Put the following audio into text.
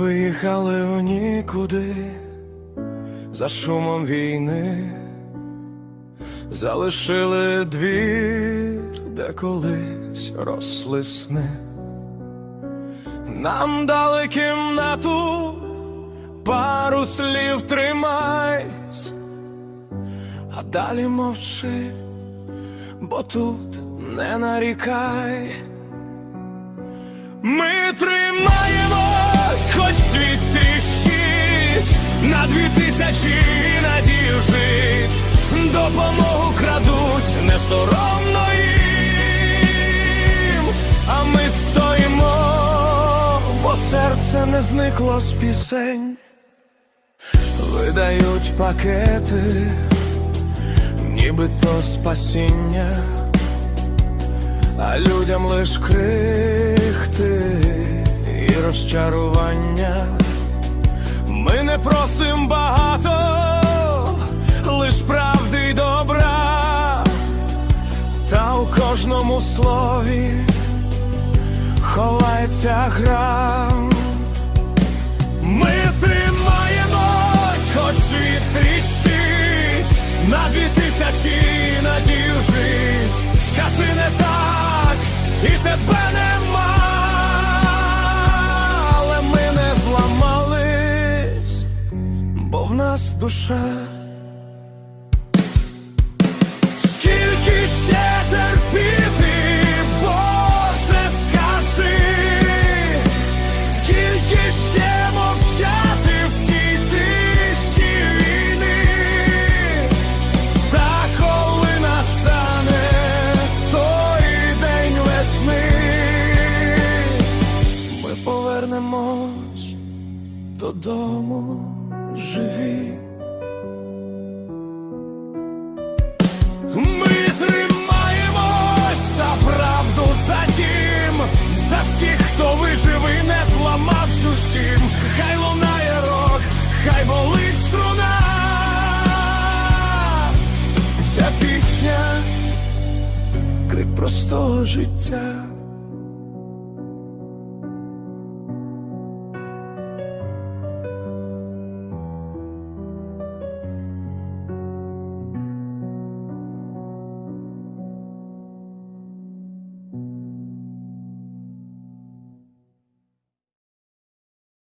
Виїхали у нікуди за шумом війни, залишили двір, де колись росли сни. Нам дали кімнату, пару слів тримайсь, а далі мовчи, бо тут не нарікай. Ми тримаємось, на дві тисячі надію жить, допомогу крадуть, не соромно їм, а ми стоїмо, бо серце не зникло з пісень, видають пакети, нібито спасіння. А людям лиш крихти і розчарування. Ми не просим багато, лиш правди й добра, та у кожному слові ховається гра. Ми тримаємось, хоч світ тріщить, на дві тисячі надію жить. Скажи не так, і тебе нема, в нас душа. Скільки ще терпіти, Боже, скажи, скільки ще мовчати в цій тиші війни, та коли настане той день весни, ми повернемось додому живі. Ми тримаємось за правду, за дім, за всіх, хто вижив і не зламався усім. Хай лунає рок, хай болить струна. Ця пісня крик простого життя.